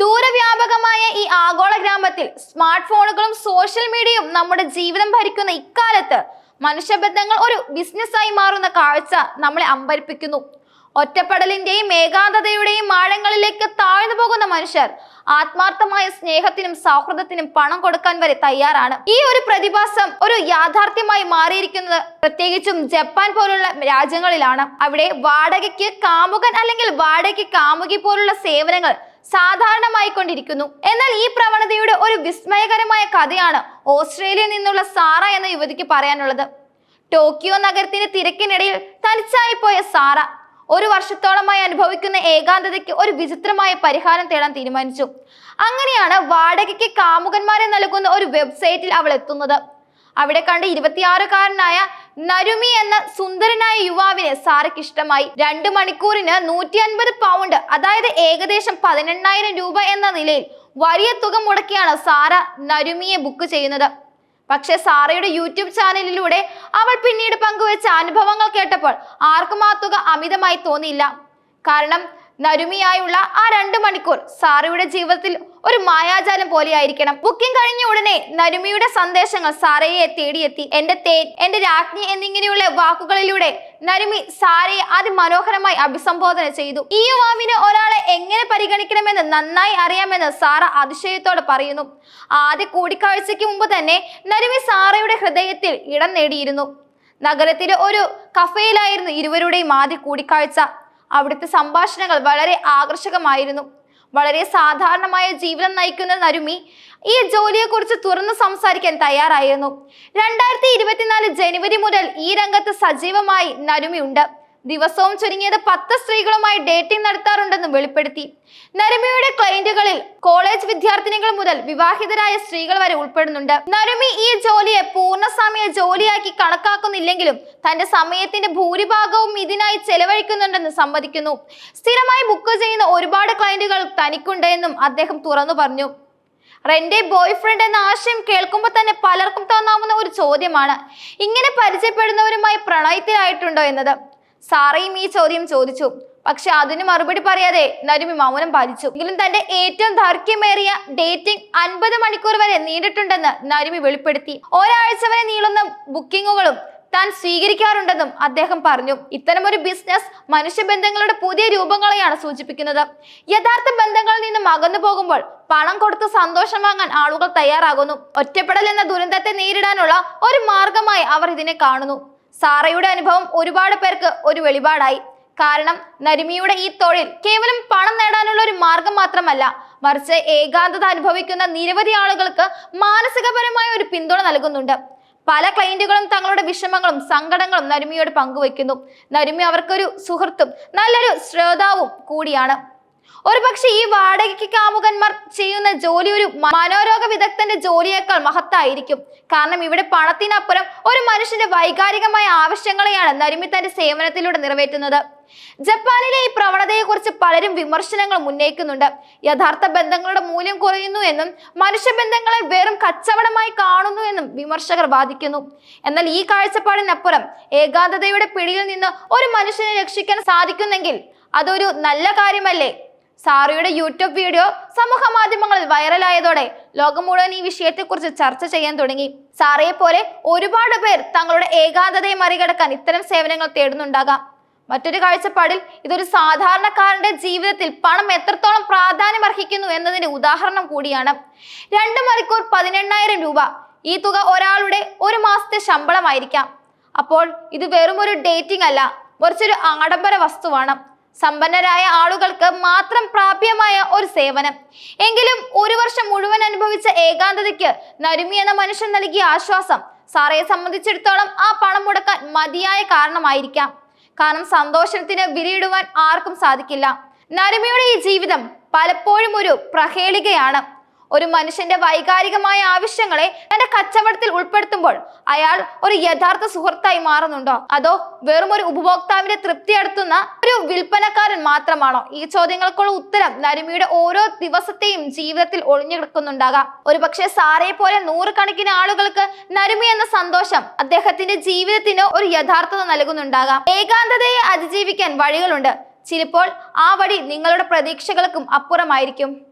ദൂരവ്യാപകമായ ഈ ആഗോള ഗ്രാമത്തിൽ സ്മാർട്ട് ഫോണുകളും സോഷ്യൽ മീഡിയയും നമ്മുടെ ജീവിതം ഭരിക്കുന്ന ഇക്കാലത്ത് മനുഷ്യബന്ധങ്ങൾ ഒരു ബിസിനസ്സായി മാറുന്ന കാഴ്ച നമ്മളെ അമ്പരിപ്പിക്കുന്നു. ഒറ്റപ്പെടലിന്റെയും ഏകാന്തതയുടെയും ആഴങ്ങളിലേക്ക് താഴ്ന്നു പോകുന്ന മനുഷ്യർ ആത്മാർത്ഥമായ സ്നേഹത്തിനും സൗഹൃദത്തിനും പണം കൊടുക്കാൻ വരെ തയ്യാറാണ്. ഈ ഒരു പ്രതിഭാസം ഒരു യാഥാർത്ഥ്യമായി മാറിയിരിക്കുന്നത് പ്രത്യേകിച്ചും ജപ്പാൻ പോലുള്ള രാജ്യങ്ങളിലാണ്. അവിടെ വാടകയ്ക്ക് കാമുകൻ അല്ലെങ്കിൽ വാടകയ്ക്ക് കാമുകി പോലുള്ള സേവനങ്ങൾ സാധാരണമായി കൊണ്ടിരിക്കുന്നു എന്നാൽ ഈ പ്രവണതയുടെ ഒരു വിസ്മയകരമായ കഥയാണ് ഓസ്ട്രേലിയയിൽ നിന്നുള്ള സാറ എന്ന യുവതിക്ക് പറയാനുള്ളത്. ടോക്കിയോ നഗരത്തിന്റെ തിരക്കിനിടയിൽ തനിച്ചായി പോയ സാറ ഒരു വർഷത്തോളമായി അനുഭവിക്കുന്ന ഏകാന്തതയ്ക്ക് ഒരു വിചിത്രമായ പരിഹാരം തേടാൻ തീരുമാനിച്ചു. അങ്ങനെയാണ് വാടകയ്ക്ക് കാമുകന്മാരെ നൽകുന്ന ഒരു വെബ്സൈറ്റിൽ അവൾ എത്തുന്നത്. അവിടെ കണ്ട ഇരുപത്തിയാറുകാരനായ നരുമി എന്ന സുന്ദരനായ യുവാവിനെ സാറയ്ക്ക് ഇഷ്ടമായി രണ്ട് മണിക്കൂറിന് നൂറ്റി അൻപത് പൗണ്ട് അതായത് ഏകദേശം പതിനെണ്ണായിരം രൂപ എന്ന നിലയിൽ വലിയ തുക മുടക്കിയാണ് സാറ നരുമിയെ ബുക്ക് ചെയ്യുന്നത്. പക്ഷെ സാറയുടെ യൂട്യൂബ് ചാനലിലൂടെ അവൾ പിന്നീട് പങ്കുവെച്ച അനുഭവങ്ങൾ കേട്ടപ്പോൾ ആർക്കും ആ തുക അമിതമായി തോന്നിയില്ല. കാരണം നരുമിയായുള്ള ആ രണ്ട് മണിക്കൂർ സാറയുടെ ജീവിതത്തിൽ ഒരു മായാജാലം പോലെയായിരിക്കണം. ബുക്കിംഗ് കഴിഞ്ഞ ഉടനെ നരുമിയുടെ സന്ദേശങ്ങൾ സാറയെ തേടിയെത്തി എന്റെ തേൻ എന്റെ രാജ്ഞി എന്നിങ്ങനെയുള്ള വാക്കുകളിലൂടെ നരുമി സാരയെ അതിമനോഹരമായി അഭിസംബോധന ചെയ്തു. ഈ യുവാവിന് ഒരാളെ എങ്ങനെ പരിഗണിക്കണമെന്ന് നന്നായി അറിയാമെന്ന് സാറ അതിശയത്തോടെ പറയുന്നു. ആദ്യ കൂടിക്കാഴ്ചയ്ക്ക് മുമ്പ് തന്നെ നരുമി സാറയുടെ ഹൃദയത്തിൽ ഇടം നേടിയിരുന്നു. നഗരത്തിലെ ഒരു കഫേയിലായിരുന്നു ഇരുവരുടെയും ആദ്യ കൂടിക്കാഴ്ച. അവിടുത്തെ സംഭാഷണങ്ങൾ വളരെ ആകർഷകമായിരുന്നു. വളരെ സാധാരണമായ ജീവിതം നയിക്കുന്ന നരുമി ഈ ജോലിയെക്കുറിച്ച് തുറന്നു സംസാരിക്കാൻ തയ്യാറായിരുന്നു. രണ്ടായിരത്തി ഇരുപത്തിനാല് ജനുവരി മുതൽ ഈ രംഗത്ത് സജീവമായി നരുമി ഉണ്ട് ദിവസവും ചുരുങ്ങിയത് പത്ത് സ്ത്രീകളുമായി ഡേറ്റിംഗ് നടത്താറുണ്ടെന്ന് വെളിപ്പെടുത്തി. നരുമിയുടെ ക്ലയന്റുകളിൽ കോളേജ് വിദ്യാർത്ഥിനികൾ മുതൽ വിവാഹിതരായ സ്ത്രീകൾ വരെ ഉൾപ്പെടുന്നുണ്ട്. നരുമി ഈ ജോലിയെ പൂർണസമയ ജോലിയാക്കി കണക്കാക്കുന്നില്ലെങ്കിലും തന്റെ സമയത്തിന്റെ ഭൂരിഭാഗവും ഇതിനായി ചെലവഴിക്കുന്നുണ്ടെന്ന് സമ്മതിക്കുന്നു. സ്ഥിരമായി ബുക്ക് ചെയ്യുന്ന ഒരുപാട് ക്ലയന്റുകൾ തനിക്കുണ്ട് എന്നും അദ്ദേഹം തുറന്നു പറഞ്ഞു. റെന്റെ ബോയ് ഫ്രണ്ട് എന്ന ആശയം കേൾക്കുമ്പോൾ തന്നെ പലർക്കും തോന്നാവുന്ന ഒരു ചോദ്യമാണ്. ഇങ്ങനെ പരിചയപ്പെടുന്നവരുമായി പ്രണയത്തിലായിട്ടുണ്ടോ? എന്നത്. സാറയും ഈ ചോദ്യം ചോദിച്ചു. പക്ഷെ അതിന് മറുപടി പറയാതെ നരുമി മൗനം പാലിച്ചു. എങ്കിലും തന്റെ ഏറ്റവും ദൈർഘ്യമേറിയ ഡേറ്റിംഗ് അൻപത് മണിക്കൂർ വരെ നീണ്ടിട്ടുണ്ടെന്ന് നരുമി വെളിപ്പെടുത്തി. ഒരാഴ്ച വരെ നീളുന്ന ബുക്കിങ്ങുകളും താൻ സ്വീകരിക്കാറുണ്ടെന്നും അദ്ദേഹം പറഞ്ഞു. ഇത്തരമൊരു ബിസിനസ് മനുഷ്യബന്ധങ്ങളുടെ പുതിയ രൂപങ്ങളെയാണ് സൂചിപ്പിക്കുന്നത്. യഥാർത്ഥ ബന്ധങ്ങളിൽ നിന്നും അകന്നു പോകുമ്പോൾ പണം കൊടുത്ത് സന്തോഷം വാങ്ങാൻ ആളുകൾ തയ്യാറാകുന്നു. ഒറ്റപ്പെടൽ എന്ന ദുരന്തത്തെ നേരിടാനുള്ള ഒരു മാർഗമായി അവർ ഇതിനെ കാണുന്നു. സാറയുടെ അനുഭവം ഒരുപാട് പേർക്ക് ഒരു വെളിപാടായി. കാരണം നരിമിയുടെ ഈ തൊഴിൽ കേവലം പണം നേടാനുള്ള ഒരു മാർഗം മാത്രമല്ല മറിച്ച് ഏകാന്തത അനുഭവിക്കുന്ന നിരവധി ആളുകൾക്ക് മാനസികപരമായ ഒരു പിന്തുണ നൽകുന്നുണ്ട്. പല ക്ലയന്റുകളും തങ്ങളുടെ വിഷമങ്ങളും സങ്കടങ്ങളും നരിമിയോട് പങ്കുവയ്ക്കുന്നു. നരിമി അവർക്കൊരു സുഹൃത്തും നല്ലൊരു ശ്രോതാവും കൂടിയാണ്. ഒരുപക്ഷെ ഈ വാടകയ്ക്ക് കാമുകന്മാർ ചെയ്യുന്ന ജോലി ഒരു മനോരോഗ വിദഗ്ധന്റെ ജോലിയേക്കാൾ മഹത്തായിരിക്കും. കാരണം ഇവിടെ പണത്തിനപ്പുറം ഒരു മനുഷ്യന്റെ വൈകാരികമായ ആവശ്യങ്ങളെയാണ് നരുമി തന്റെ സേവനത്തിലൂടെ നിറവേറ്റുന്നത്. ജപ്പാനിലെ ഈ പ്രവണതയെക്കുറിച്ച് പലരും വിമർശനങ്ങൾ ഉന്നയിക്കുന്നുണ്ട്. യഥാർത്ഥ ബന്ധങ്ങളുടെ മൂല്യം കുറയുന്നു എന്നും മനുഷ്യബന്ധങ്ങളെ വെറും കച്ചവടമായി കാണുന്നു എന്നും വിമർശകർ വാദിക്കുന്നു. എന്നാൽ ഈ കാഴ്ചപ്പാടിനപ്പുറം ഏകാന്തതയുടെ പിടിയിൽ നിന്ന് ഒരു മനുഷ്യനെ രക്ഷിക്കാൻ സാധിക്കുന്നെങ്കിൽ അതൊരു നല്ല കാര്യമല്ലേ? സാറയുടെ യൂട്യൂബ് വീഡിയോ സമൂഹ മാധ്യമങ്ങളിൽ വൈറലായതോടെ ലോകം മുഴുവൻ ഈ വിഷയത്തെക്കുറിച്ച് ചർച്ച ചെയ്യാൻ തുടങ്ങി. സാറയെ പോലെ ഒരുപാട് പേർ തങ്ങളുടെ ഏകാന്തതയെ മറികടക്കാൻ ഇത്തരം സേവനങ്ങൾ തേടുന്നുണ്ടാകാം. മറ്റൊരു കാഴ്ചപ്പാടിൽ ഇതൊരു സാധാരണക്കാരന്റെ ജീവിതത്തിൽ പണം എത്രത്തോളം പ്രാധാന്യം അർഹിക്കുന്നു എന്നതിന്റെ ഉദാഹരണം കൂടിയാണ്. രണ്ട് മണിക്കൂർ പതിനെണ്ണായിരം രൂപ. ഈ തുക ഒരാളുടെ ഒരു മാസത്തെ ശമ്പളമായിരിക്കാം. അപ്പോൾ ഇത് വെറും ഒരു ഡേറ്റിംഗ് അല്ല കുറച്ചൊരു ആഡംബര വസ്തുവാണ്. സമ്പന്നരായ ആളുകൾക്ക് മാത്രം പ്രാപ്യമായ ഒരു സേവനം. എങ്കിലും ഒരു വർഷം മുഴുവൻ അനുഭവിച്ച ഏകാന്തതയ്ക്ക് നരുമി എന്ന മനുഷ്യൻ നൽകിയ ആശ്വാസം സാറയെ സംബന്ധിച്ചിടത്തോളം ആ പണം മുടക്കാൻ മതിയായ കാരണമായിരിക്കാം. കാരണം സന്തോഷത്തിന് വിലയിടുവാൻ ആർക്കും സാധിക്കില്ല. നരുമയുടെ ഈ ജീവിതം പലപ്പോഴും ഒരു പ്രഹേളികയാണ്. ഒരു മനുഷ്യന്റെ വൈകാരികമായ ആവശ്യങ്ങളെ തന്റെ കച്ചവടത്തിൽ ഉൾപ്പെടുത്തുമ്പോൾ അയാൾ ഒരു യഥാർത്ഥ സുഹൃത്തായി മാറുന്നുണ്ടോ? അതോ വെറും ഒരു ഉപഭോക്താവിന്റെ തൃപ്തി അടുത്തുന്ന ഒരു വിൽപ്പനക്കാരൻ മാത്രമാണോ? ഈ ചോദ്യങ്ങൾക്കുള്ള ഉത്തരം നരുമിയുടെ ഓരോ ദിവസത്തെയും ജീവിതത്തിൽ ഒളിഞ്ഞു കിടക്കുന്നുണ്ടാകാം. ഒരുപക്ഷെ സാറയെ പോലെ നൂറുകണക്കിന് ആളുകൾക്ക് നരുമി എന്ന സന്തോഷം അദ്ദേഹത്തിന്റെ ജീവിതത്തിന് ഒരു യഥാർത്ഥത നൽകുന്നുണ്ടാകാം. ഏകാന്തതയെ അതിജീവിക്കാൻ വഴികളുണ്ട്. ചിലപ്പോൾ ആ വഴി നിങ്ങളുടെ പ്രതീക്ഷകൾക്കും അപ്പുറമായിരിക്കും.